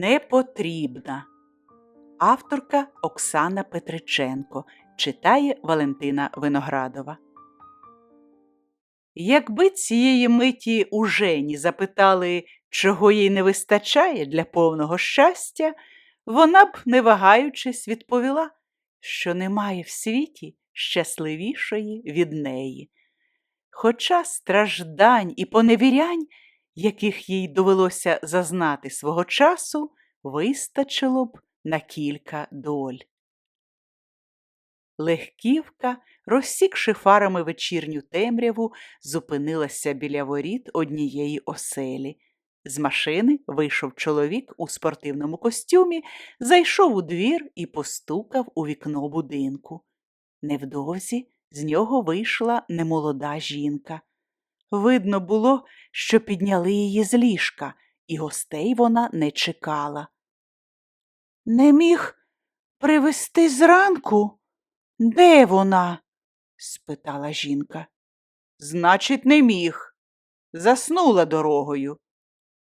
Непотрібна. Авторка Оксана Петриченко читає Валентина Виноградова. Якби цієї миті у Жені запитали, чого їй не вистачає для повного щастя, вона б, не вагаючись, відповіла, що немає в світі щасливішої від неї. Хоча страждань і поневірянь, яких їй довелося зазнати свого часу, вистачило б на кілька доль. Легківка, розсікши фарами вечірню темряву, зупинилася біля воріт однієї оселі. З машини вийшов чоловік у спортивному костюмі, зайшов у двір і постукав у вікно будинку. Невдовзі з нього вийшла немолода жінка. Видно було, що підняли її з ліжка, і гостей вона не чекала. Не міг привезти зранку? Де вона? спитала жінка. Значить, не міг. Заснула дорогою,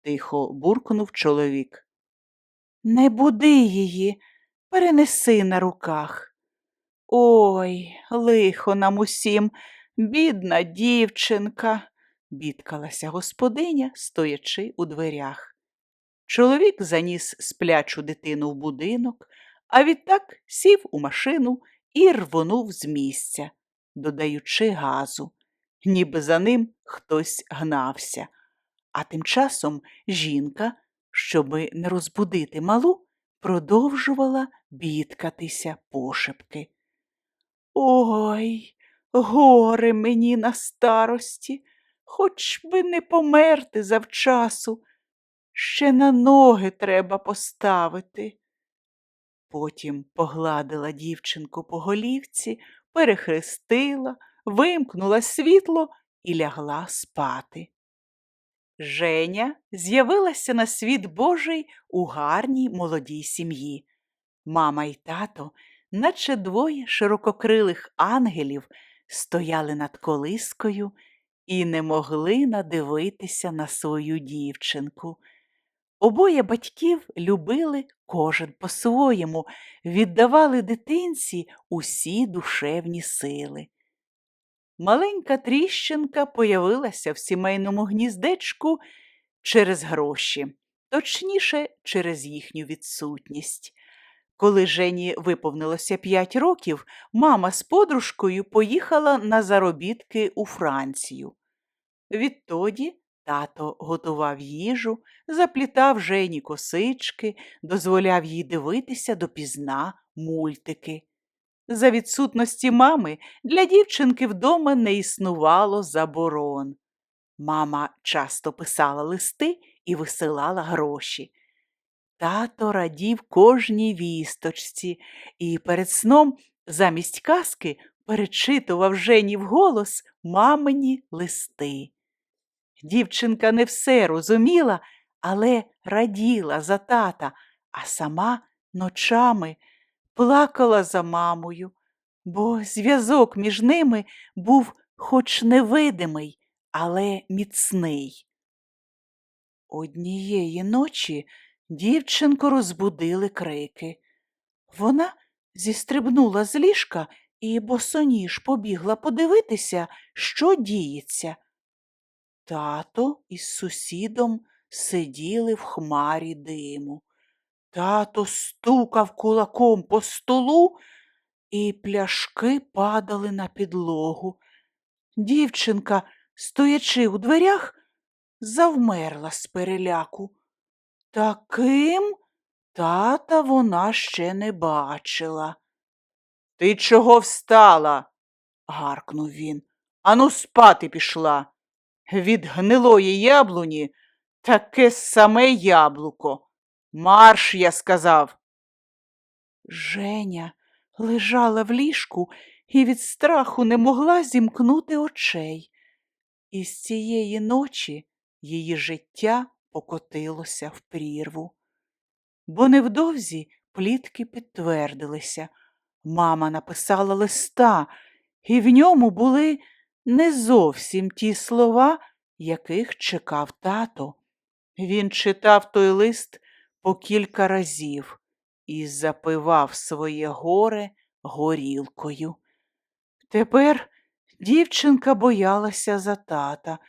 тихо буркнув чоловік. Не буди її, перенеси на руках. Ой, лихо нам усім, бідна дівчинка, бідкалася господиня, стоячи у дверях. Чоловік заніс сплячу дитину в будинок, а відтак сів у машину і рвонув з місця, додаючи газу, ніби за ним хтось гнався. А тим часом жінка, щоби не розбудити малу, продовжувала бідкатися пошепки. Ой, горе мені на старості, хоч би не померти завчасу, ще на ноги треба поставити. Потім погладила дівчинку по голівці, перехрестила, вимкнула світло і лягла спати. Женя з'явилася на світ Божий у гарній молодій сім'ї. Мама й тато, наче двоє ширококрилих ангелів, стояли над колискою і не могли надивитися на свою дівчинку. Обоє батьків любили кожен по-своєму, віддавали дитинці усі душевні сили. Маленька тріщинка появилася в сімейному гніздечку через гроші, точніше, через їхню відсутність. Коли Жені виповнилося п'ять років, мама з подружкою поїхала на заробітки у Францію. Відтоді тато готував їжу, заплітав Жені косички, дозволяв їй дивитися допізна мультики. За відсутності мами для дівчинки вдома не існувало заборон. Мама часто писала листи і висилала гроші. Тато радів кожній вісточці і перед сном замість казки перечитував Жені вголос мамині листи. Дівчинка не все розуміла, але раділа за тата, а сама ночами плакала за мамою, бо зв'язок між ними був хоч невидимий, але міцний. Однієї ночі дівчинку розбудили крики. Вона зістрибнула з ліжка і босоніж побігла подивитися, що діється. Тато із сусідом сиділи в хмарі диму. Тато стукав кулаком по столу, і пляшки падали на підлогу. Дівчинка, стоячи у дверях, завмерла з переляку. Таким тата вона ще не бачила. Ти чого встала? гаркнув він. Ану спати пішла. Від гнилої яблуні таке саме яблуко. Марш, я сказав. Женя лежала в ліжку і від страху не могла зімкнути очей. І з цієї ночі її життя покотилося в прірву. Бо невдовзі плітки підтвердилися. Мама написала листа, і в ньому були не зовсім ті слова, яких чекав тато. Він читав той лист по кілька разів і запивав своє горе горілкою. Тепер дівчинка боялася за тата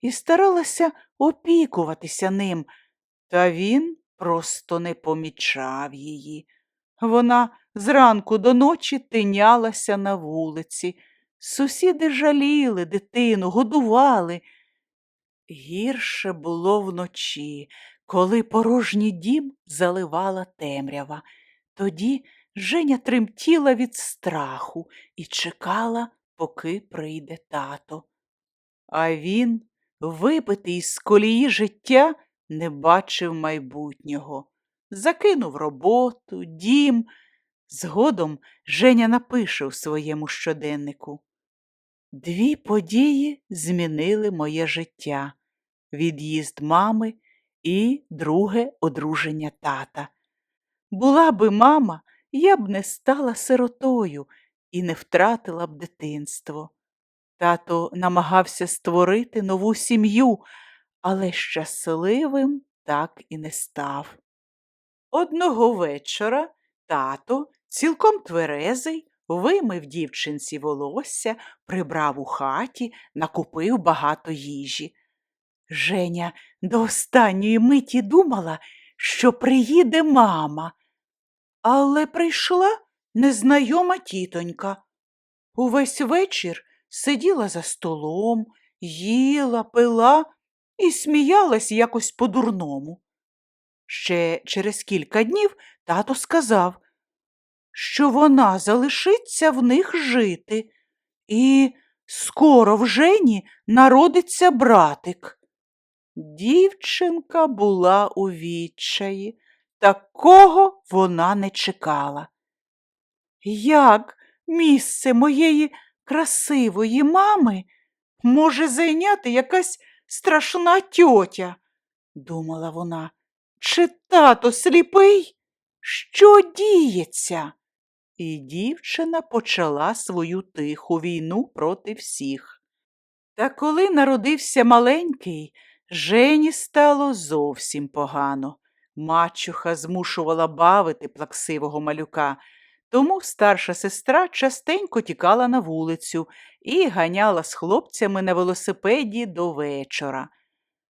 і старалася опікуватися ним, та він просто не помічав її. Вона зранку до ночі тинялася на вулиці. Сусіди жаліли дитину, годували. Гірше було вночі, коли порожній дім заливала темрява. Тоді Женя тремтіла від страху і чекала, поки прийде тато. А він, вибитий з колії життя, не бачив майбутнього. Закинув роботу, дім. Згодом Женя напише у своєму щоденнику. Дві події змінили моє життя від'їзд мами і друге одруження тата. Була би мама, я б не стала сиротою і не втратила б дитинство. Тато намагався створити нову сім'ю, але щасливим так і не став. Одного вечора тато, цілком тверезий, вимив дівчинці волосся, прибрав у хаті, накупив багато їжі. Женя до останньої миті думала, що приїде мама, але прийшла незнайома тітонька. Увесь вечір сиділа за столом, їла, пила і сміялась якось по-дурному. Ще через кілька днів тато сказав, що вона залишиться в них жити, і скоро в Жені народиться братик. Дівчинка була у відчаї, такого вона не чекала. Як місце моєї красивої мами може зайняти якась страшна тьотя, думала вона. Чи тато сліпий? Що діється? І дівчина почала свою тиху війну проти всіх. Та коли народився маленький, Жені стало зовсім погано. Мачуха змушувала бавити плаксивого малюка, тому старша сестра частенько тікала на вулицю і ганяла з хлопцями на велосипеді до вечора.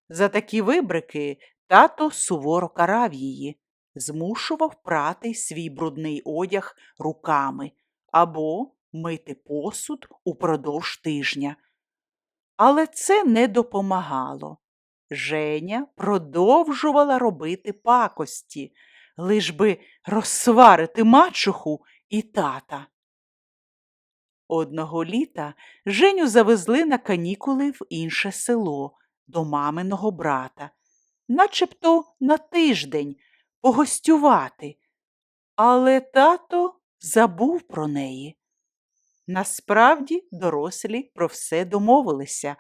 За такі вибрики тато суворо карав її, змушував прати свій брудний одяг руками або мити посуд упродовж тижня. Але це не допомагало. Женя продовжувала робити пакості, лиш би розсварити мачуху і тата. Одного літа Женю завезли на канікули в інше село до маминого брата, начебто на тиждень погостювати, але тато забув про неї. Насправді дорослі про все домовилися.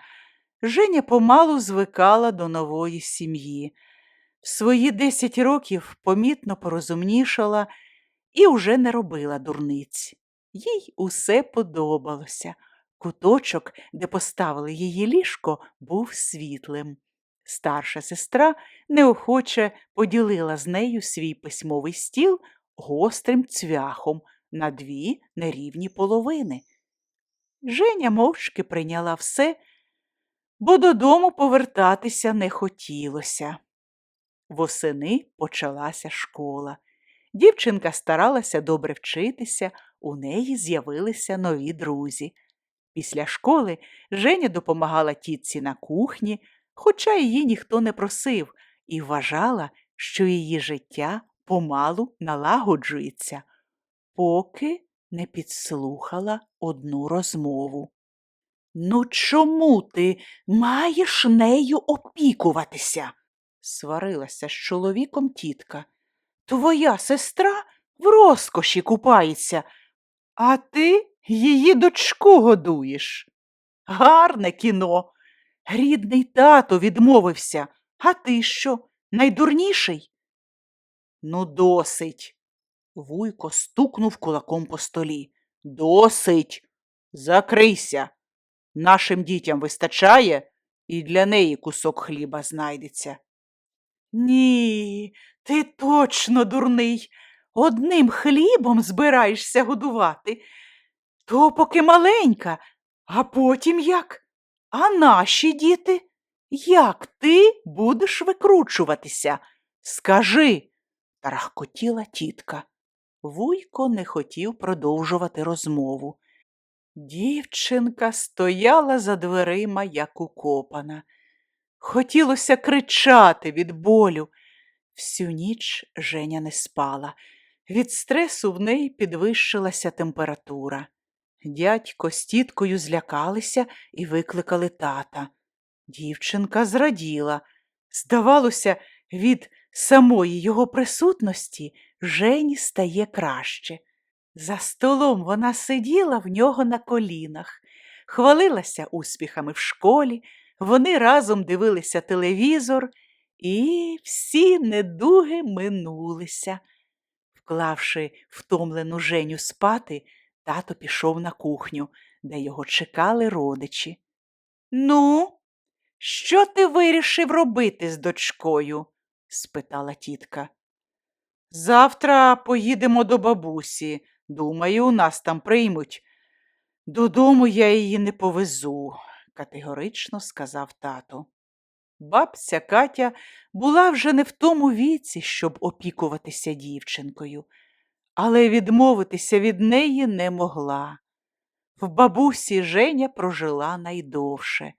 Женя помалу звикала до нової сім'ї. В свої десять років помітно порозумнішала і уже не робила дурниць. Їй усе подобалося. Куточок, де поставили її ліжко, був світлим. Старша сестра неохоче поділила з нею свій письмовий стіл гострим цвяхом на дві нерівні половини. Женя мовчки прийняла все, бо додому повертатися не хотілося. Восени почалася школа. Дівчинка старалася добре вчитися, у неї з'явилися нові друзі. Після школи Женя допомагала тітці на кухні, хоча її ніхто не просив, і вважала, що її життя помалу налагоджується, поки не підслухала одну розмову. Ну, чому ти маєш нею опікуватися? сварилася з чоловіком тітка. Твоя сестра в розкоші купається, а ти її дочку годуєш. Гарне кіно. Рідний тато відмовився, а ти що, найдурніший? Ну, досить. Вуйко стукнув кулаком по столі. Досить. Закрийся. Нашим дітям вистачає, і для неї кусок хліба знайдеться. Ні, ти точно дурний. Одним хлібом збираєшся годувати. То поки маленька, а потім як? А наші діти? Як ти будеш викручуватися? Скажи, тарахкотіла тітка. Вуйко не хотів продовжувати розмову. Дівчинка стояла за дверима, як укопана. Хотілося кричати від болю. Всю ніч Женя не спала. Від стресу в неї підвищилася температура. Дядько з тіткою злякалися і викликали тата. Дівчинка зраділа. Здавалося, від самої його присутності Жені стає краще. За столом вона сиділа в нього на колінах, хвалилася успіхами в школі, вони разом дивилися телевізор, і всі недуги минулися. Вклавши втомлену Женю спати, тато пішов на кухню, де його чекали родичі. Ну, що ти вирішив робити з дочкою? спитала тітка. Завтра поїдемо до бабусі. Думаю, нас там приймуть. Додому я її не повезу, категорично сказав тато. Бабця Катя була вже не в тому віці, щоб опікуватися дівчинкою, але відмовитися від неї не могла. В бабусі Женя прожила найдовше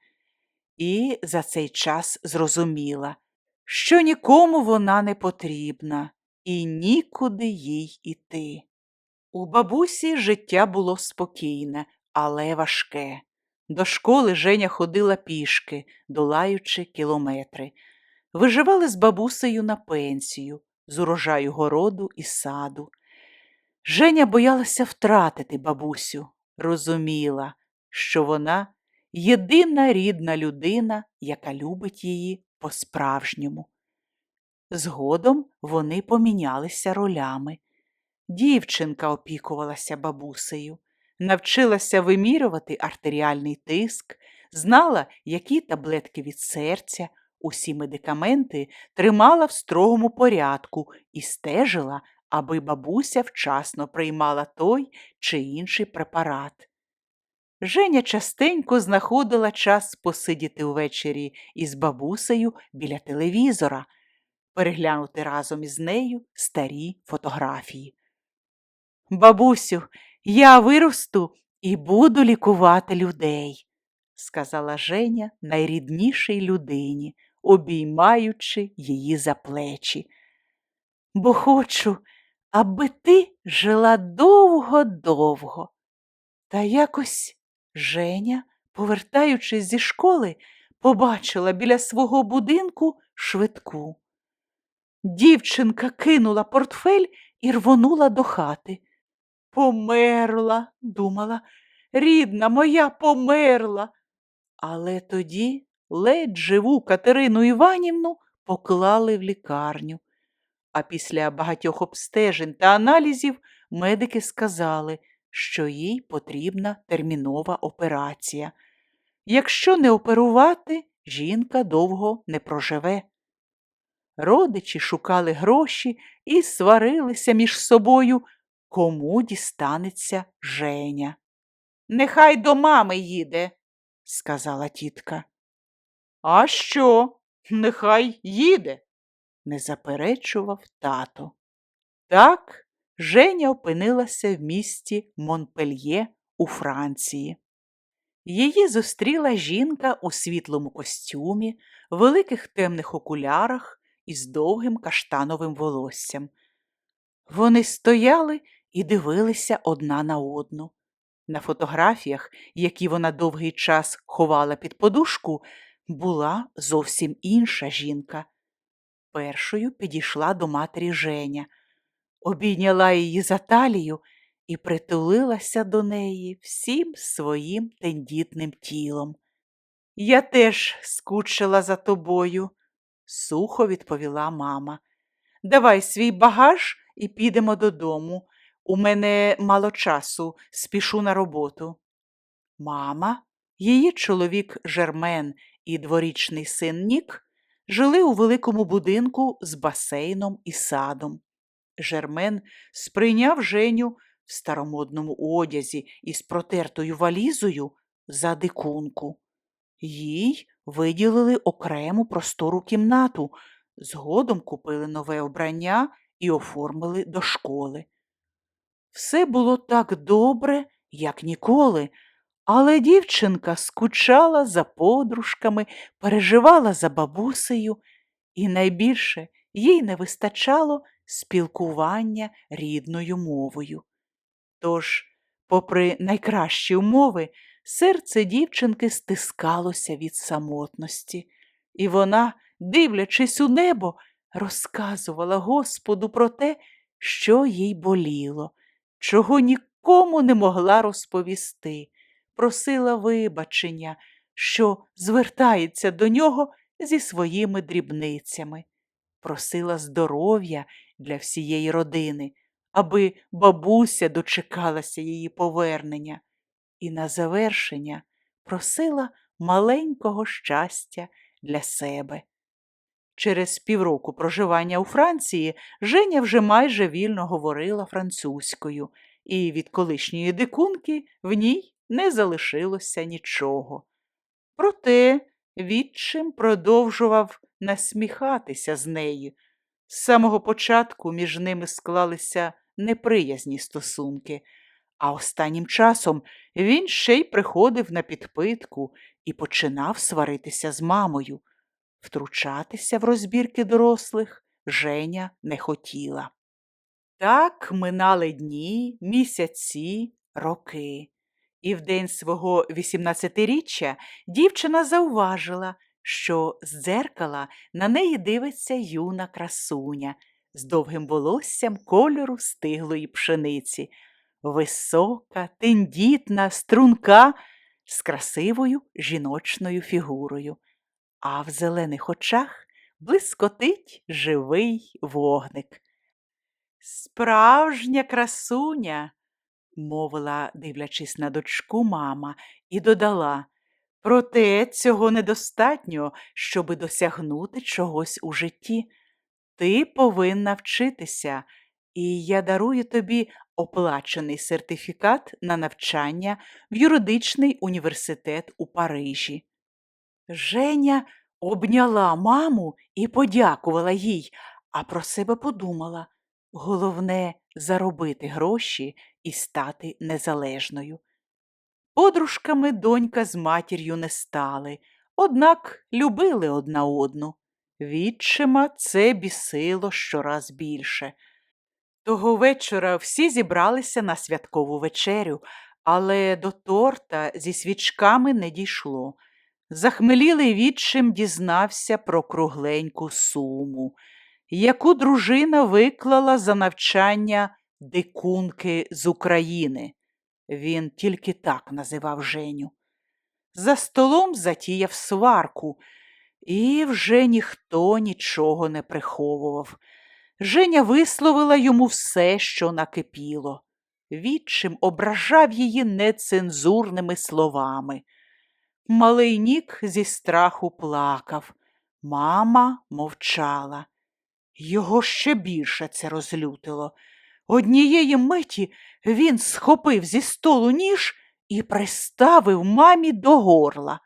і за цей час зрозуміла, що нікому вона не потрібна і нікуди їй іти. У бабусі життя було спокійне, але важке. До школи Женя ходила пішки, долаючи кілометри. Виживали з бабусею на пенсію, з урожаю городу і саду. Женя боялася втратити бабусю, розуміла, що вона єдина рідна людина, яка любить її по-справжньому. Згодом вони помінялися ролями. Дівчинка опікувалася бабусею, навчилася вимірювати артеріальний тиск, знала, які таблетки від серця, усі медикаменти тримала в строгому порядку і стежила, аби бабуся вчасно приймала той чи інший препарат. Женя частенько знаходила час посидіти увечері із бабусею біля телевізора, переглянути разом із нею старі фотографії. Бабусю, я виросту і буду лікувати людей, сказала Женя найріднішій людині, обіймаючи її за плечі. Бо хочу, аби ти жила довго-довго. Та якось Женя, повертаючись зі школи, побачила біля свого будинку швидку. Дівчинка кинула портфель і рвонула до хати. Померла, думала, рідна моя померла. Але тоді ледь живу Катерину Іванівну поклали в лікарню. А після багатьох обстежень та аналізів медики сказали, що їй потрібна термінова операція. Якщо не оперувати, жінка довго не проживе. Родичі шукали гроші і сварилися між собою, кому дістанеться Женя. Нехай до мами їде, сказала тітка. А що? Нехай їде, не заперечував тато. Так Женя опинилася в місті Монпельє у Франції. Її зустріла жінка у світлому костюмі, великих темних окулярах із довгим каштановим волоссям. Вони стояли і дивилися одна на одну. На фотографіях, які вона довгий час ховала під подушку, була зовсім інша жінка. Першою підійшла до матері Женя, обійняла її за талію і притулилася до неї всім своїм тендітним тілом. Я теж скучила за тобою, сухо відповіла мама. Давай свій багаж і підемо додому. У мене мало часу, спішу на роботу. Мама, її чоловік Жермен і дворічний син Нік жили у великому будинку з басейном і садом. Жермен сприйняв Женю в старомодному одязі із протертою валізою за дикунку. Їй виділили окрему простору кімнату, згодом купили нове вбрання і оформили до школи. Все було так добре, як ніколи, але дівчинка скучала за подружками, переживала за бабусею, і найбільше їй не вистачало спілкування рідною мовою. Тож, попри найкращі умови, серце дівчинки стискалося від самотності, і вона, дивлячись у небо, розказувала Господу про те, що їй боліло, чого нікому не могла розповісти, просила вибачення, що звертається до нього зі своїми дрібницями, просила здоров'я для всієї родини, аби бабуся дочекалася її повернення, і на завершення просила маленького щастя для себе. Через півроку проживання у Франції Женя вже майже вільно говорила французькою, і від колишньої дикунки в ній не залишилося нічого. Проте відчим продовжував насміхатися з нею. З самого початку між ними склалися неприязні стосунки, а останнім часом він ще й приходив на підпитку і починав сваритися з мамою. Втручатися в розбірки дорослих Женя не хотіла. Так минали дні, місяці, роки. І в день свого 18-річчя дівчина зауважила, що з дзеркала на неї дивиться юна красуня з довгим волоссям кольору стиглої пшениці, висока, тендітна, струнка, з красивою жіночною фігурою а в зелених очах блискотить живий вогник. Справжня красуня, мовила, дивлячись на дочку мама, і додала, проте цього недостатньо, щоби досягнути чогось у житті. Ти повинна вчитися, і я дарую тобі оплачений сертифікат на навчання в юридичний університет у Парижі. Женя обняла маму і подякувала їй, а про себе подумала головне заробити гроші і стати незалежною. Подружками донька з матір'ю не стали, однак любили одна одну. Відчима це бісило щораз більше. Того вечора всі зібралися на святкову вечерю, але до торта зі свічками не дійшло. Захмелілий відчим дізнався про кругленьку суму, яку дружина виклала за навчання дикунки з України. Він тільки так називав Женю. За столом затіяв сварку, і вже ніхто нічого не приховував. Женя висловила йому все, що накипіло. Відчим ображав її нецензурними словами. Малий нік зі страху плакав. Мама мовчала. Його ще більше це розлютило. Однієї миті він схопив зі столу ніж і приставив мамі до горла.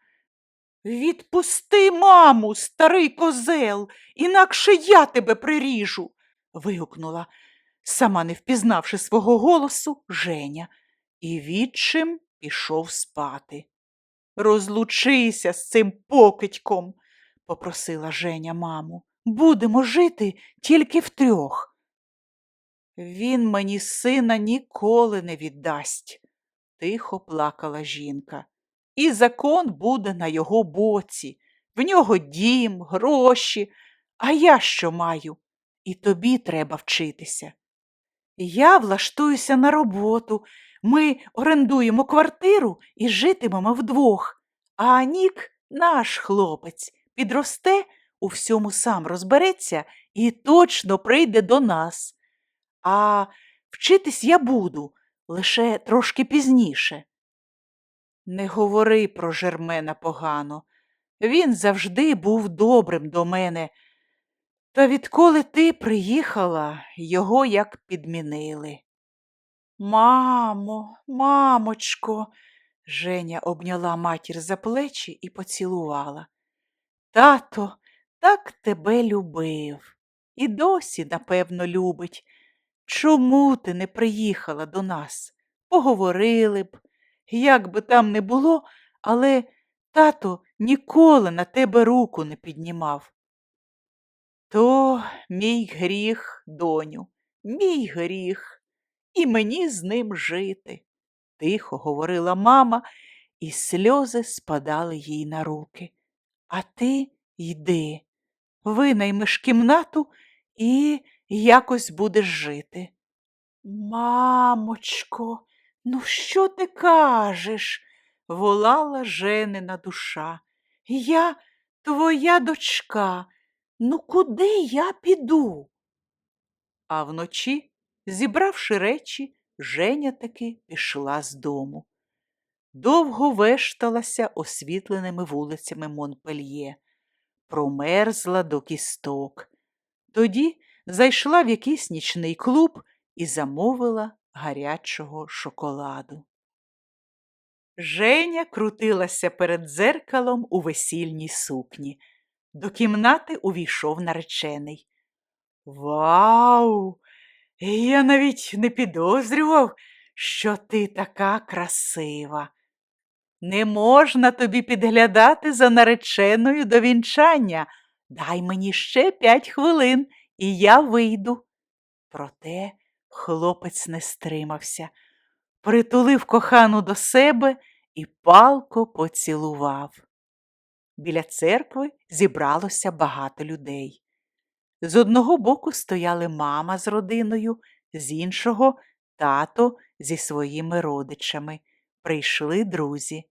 Відпусти, маму, старий козел, інакше я тебе приріжу. вигукнула, сама не впізнавши свого голосу, Женя, і відчим пішов спати. Розлучися з цим покидьком, попросила Женя маму. Будемо жити тільки втрьох. Він мені сина ніколи не віддасть, тихо плакала жінка. І закон буде на його боці. В нього дім, гроші, а я що маю? І тобі треба вчитися. Я влаштуюся на роботу, ми орендуємо квартиру і житимемо вдвох. А Нік, наш хлопець, підросте, у всьому сам розбереться і точно прийде до нас. А вчитись я буду лише трошки пізніше. Не говори про Жермена погано. Він завжди був добрим до мене. Та відколи ти приїхала, його як підмінили. Мамо, мамочко, Женя обняла матір за плечі і поцілувала. Тато так тебе любив і досі, напевно, любить. Чому ти не приїхала до нас? Поговорили б, як би там не було, але тато ніколи на тебе руку не піднімав. То мій гріх, доню, мій гріх, і мені з ним жити, тихо говорила мама, і сльози спадали їй на руки. А ти йди, винаймеш кімнату і якось будеш жити. Мамочко, ну що ти кажеш? волала женина душа. Я твоя дочка. Ну, куди я піду? А вночі, зібравши речі, Женя таки пішла з дому. Довго вешталася освітленими вулицями Монпельє, промерзла до кісток. Тоді зайшла в якийсь нічний клуб і замовила гарячого шоколаду. Женя крутилася перед дзеркалом у весільній сукні. До кімнати увійшов наречений. Вау! Я навіть не підозрював, що ти така красива. Не можна тобі підглядати за нареченою до вінчання. Дай мені ще п'ять хвилин, і я вийду. Проте хлопець не стримався, притулив кохану до себе і палко поцілував. Біля церкви зібралося багато людей. З одного боку стояли мама з родиною, з іншого тато зі своїми родичами. Прийшли друзі.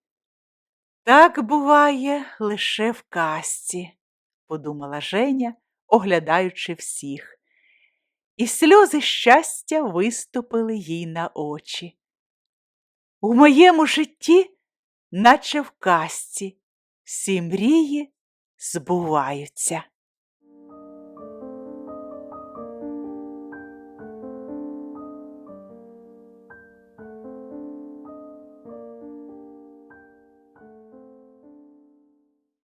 Так буває лише в казці, подумала Женя, оглядаючи всіх. І сльози щастя виступили їй на очі. У моєму житті, наче в казці, всі мрії збуваються.